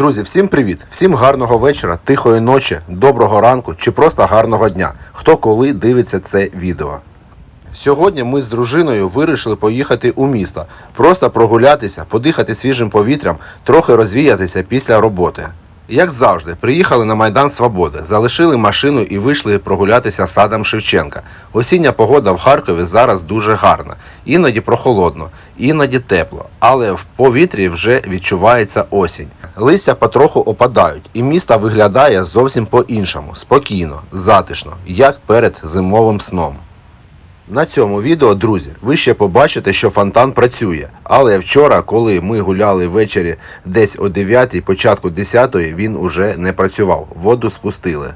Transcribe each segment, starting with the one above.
Друзі, всім привіт! Всім гарного вечора, тихої ночі, доброго ранку чи просто гарного дня. Хто коли дивиться це відео. Сьогодні ми з дружиною вирішили поїхати у місто, просто прогулятися, подихати свіжим повітрям, трохи розвіятися після роботи. Як завжди, приїхали на Майдан Свободи, залишили машину і вийшли прогулятися садом Шевченка. Осіння погода в Харкові зараз дуже гарна. Іноді прохолодно, іноді тепло, але в повітрі вже відчувається осінь. Листя потроху опадають, і місто виглядає зовсім по-іншому, спокійно, затишно, як перед зимовим сном. На цьому відео, друзі, ви ще побачите, що фонтан працює. Але вчора, коли ми гуляли ввечері десь о 9, початку 10, він уже не працював, воду спустили.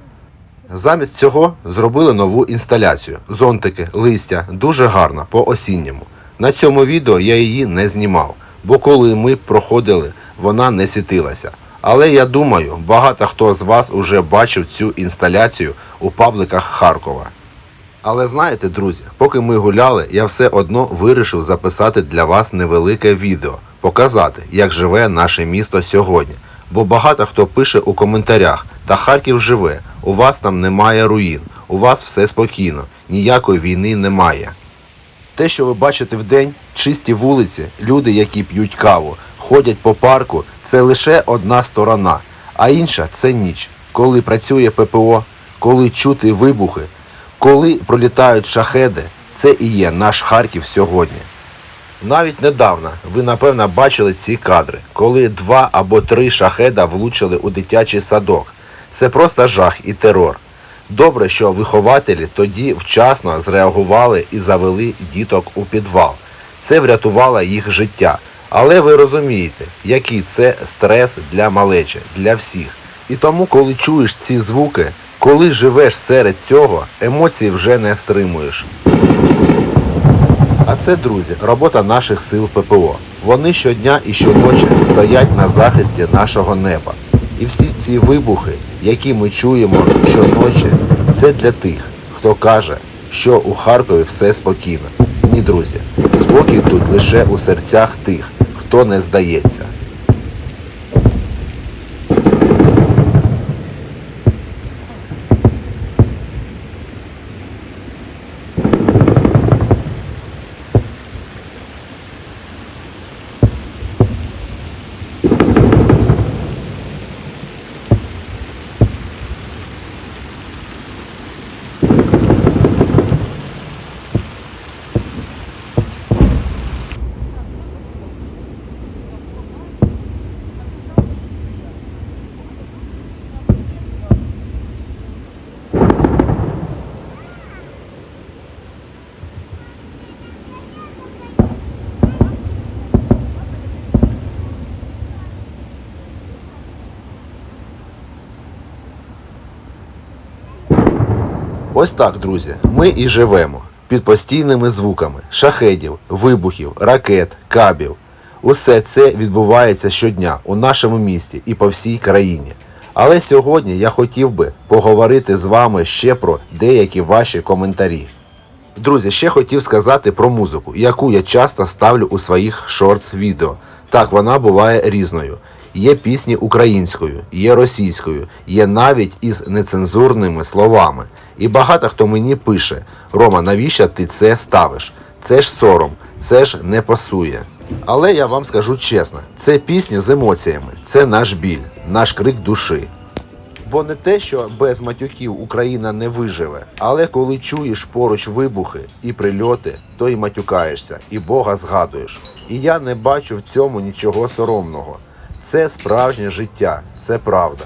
Замість цього зробили нову інсталяцію. Зонтики, листя, дуже гарно, по-осінньому. На цьому відео я її не знімав, бо коли ми проходили, вона не світилася. Але я думаю, багато хто з вас уже бачив цю інсталяцію у пабликах Харкова. Але знаєте, друзі, поки ми гуляли, я все одно вирішив записати для вас невелике відео, показати, як живе наше місто сьогодні. Бо багато хто пише у коментарях: та Харків живе, у вас там немає руїн, у вас все спокійно, ніякої війни немає. Те, що ви бачите вдень, чисті вулиці, люди, які п'ють каву, ходять по парку, це лише одна сторона, а інша це ніч, коли працює ППО, коли чути вибухи, коли пролітають шахеди, це і є наш Харків сьогодні. Навіть недавно ви напевно бачили ці кадри, коли два або три шахеда влучили у дитячий садок. Це просто жах і терор. Добре, що вихователі тоді вчасно зреагували і завели діток у підвал. Це врятувало їх життя. Але ви розумієте, який це стрес для малечі, для всіх. І тому, коли чуєш ці звуки, коли живеш серед цього, емоції вже не стримуєш. А це, друзі, робота наших сил ППО. Вони щодня і щоночі стоять на захисті нашого неба. І всі ці вибухи, які ми чуємо щоночі, це для тих, хто каже, що у Харкові все спокійно. Ні, друзі, спокій тут лише у серцях тих, хто не здається. Ось так, друзі, ми і живемо під постійними звуками шахедів, вибухів, ракет, кабів. Усе це відбувається щодня у нашому місті і по всій країні. Але сьогодні я хотів би поговорити з вами ще про деякі ваші коментарі. Друзі, ще хотів сказати про музику, яку я часто ставлю у своїх шортс відео. Так, вона буває різною. Є пісні українською, є російською, є навіть із нецензурними словами. І багато хто мені пише: Рома, навіщо ти це ставиш? Це ж сором, це ж не пасує. Але я вам скажу чесно, це пісні з емоціями, це наш біль, наш крик душі. Бо не те, що без матюків Україна не виживе, але коли чуєш поруч вибухи і прильоти, то й матюкаєшся, і Бога згадуєш. І я не бачу в цьому нічого соромного. Це справжнє життя, це правда.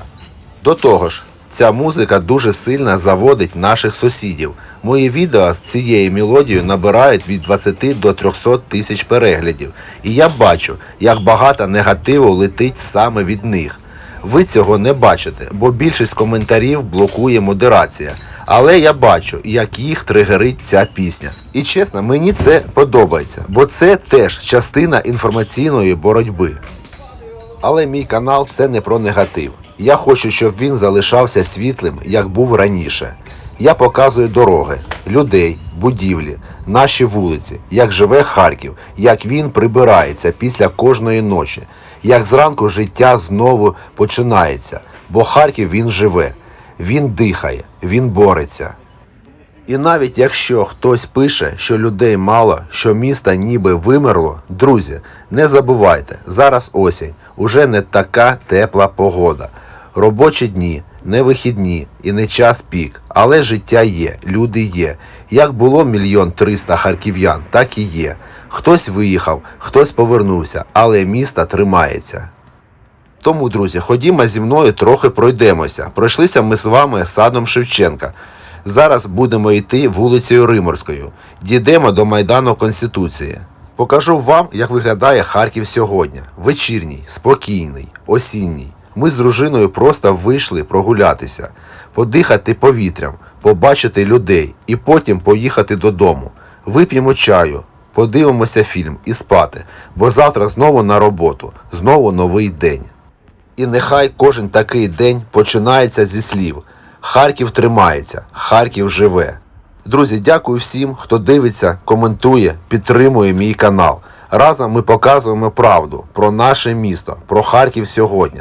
До того ж, ця музика дуже сильно заводить наших сусідів. Мої відео з цією мелодією набирають від 20 до 300 тисяч переглядів. І я бачу, як багато негативу летить саме від них. Ви цього не бачите, бо більшість коментарів блокує модерація. Але я бачу, як їх тригерить ця пісня. І чесно, мені це подобається, бо це теж частина інформаційної боротьби. Але мій канал це не про негатив. Я хочу, щоб він залишався світлим, як був раніше. Я показую дороги, людей, будівлі, наші вулиці, як живе Харків, як він прибирається після кожної ночі, як зранку життя знову починається. Бо Харків він живе, він дихає, він бореться. І навіть якщо хтось пише, що людей мало, що місто ніби вимерло, друзі, не забувайте, зараз осінь, уже не така тепла погода. Робочі дні, не вихідні і не час пік, але життя є, люди є. Як було мільйон триста харків'ян, так і є. Хтось виїхав, хтось повернувся, але місто тримається. Тому, друзі, ходімо зі мною трохи пройдемося. Пройшлися ми з вами садом Шевченка. Зараз будемо йти вулицею Риморською. Дійдемо до Майдану Конституції. Покажу вам, як виглядає Харків сьогодні. Вечірній, спокійний, осінній. Ми з дружиною просто вийшли прогулятися, подихати повітрям, побачити людей і потім поїхати додому. Вип'ємо чаю, подивимося фільм і спати, бо завтра знову на роботу, знову новий день. І нехай кожен такий день починається зі слів: Харків тримається, Харків живе. Друзі, дякую всім, хто дивиться, коментує, підтримує мій канал. Разом ми показуємо правду про наше місто, про Харків сьогодні,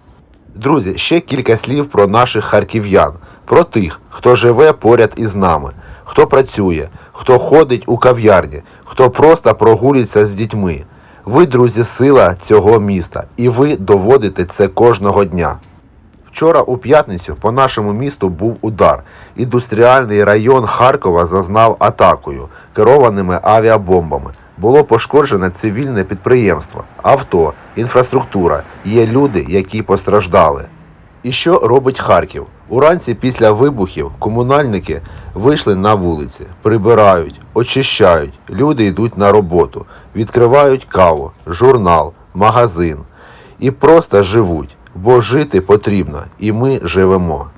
Друзі, ще кілька слів про наших харків'ян, про тих, хто живе поряд із нами, хто працює, хто ходить у кав'ярні, хто просто прогулюється з дітьми. Ви, друзі, сила цього міста, і ви доводите це кожного дня. Вчора у п'ятницю по нашому місту був удар. Індустріальний район Харкова зазнав атакою керованими авіабомбами. Було пошкоджене цивільне підприємство, авто, інфраструктура. Є люди, які постраждали. І що робить Харків? Уранці після вибухів комунальники вийшли на вулиці, прибирають, очищають, люди йдуть на роботу, відкривають каву, журнал, магазин і просто живуть, бо жити потрібно, і ми живемо.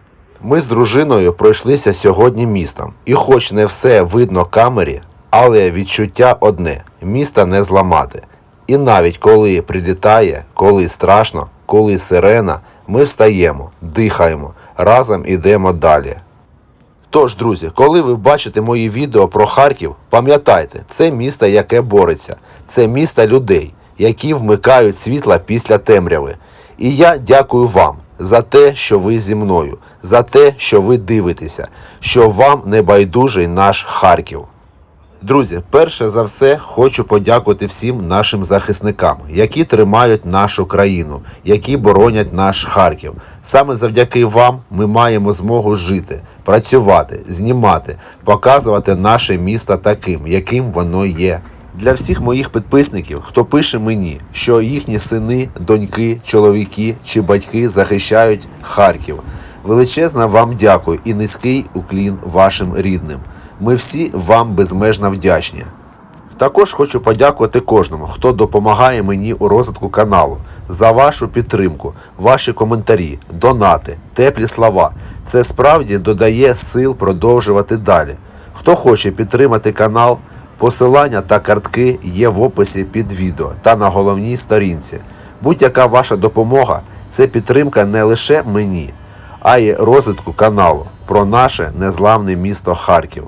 Ми з дружиною пройшлися сьогодні містом, і хоч не все видно камері, але відчуття одне міста не зламати. І навіть коли прилітає, коли страшно, коли сирена, ми встаємо, дихаємо, разом ідемо далі. Тож, друзі, коли ви бачите мої відео про Харків, пам'ятайте, це місто, яке бореться, це місто людей, які вмикають світла після темряви. І я дякую вам за те, що ви зі мною, за те, що ви дивитеся, що вам не байдужий наш Харків. Друзі, перше за все хочу подякувати всім нашим захисникам, які тримають нашу країну, які боронять наш Харків. Саме завдяки вам ми маємо змогу жити, працювати, знімати, показувати наше місто таким, яким воно є. Для всіх моїх підписників, хто пише мені, що їхні сини, доньки, чоловіки чи батьки захищають Харків. Величезно вам дякую і низький уклін вашим рідним. Ми всі вам безмежно вдячні. Також хочу подякувати кожному, хто допомагає мені у розвитку каналу, за вашу підтримку, ваші коментарі, донати, теплі слова. Це справді додає сил продовжувати далі. Хто хоче підтримати канал, посилання та картки є в описі під відео та на головній сторінці. Будь-яка ваша допомога це підтримка не лише мені, а й розвитку каналу про наше незламне місто Харків.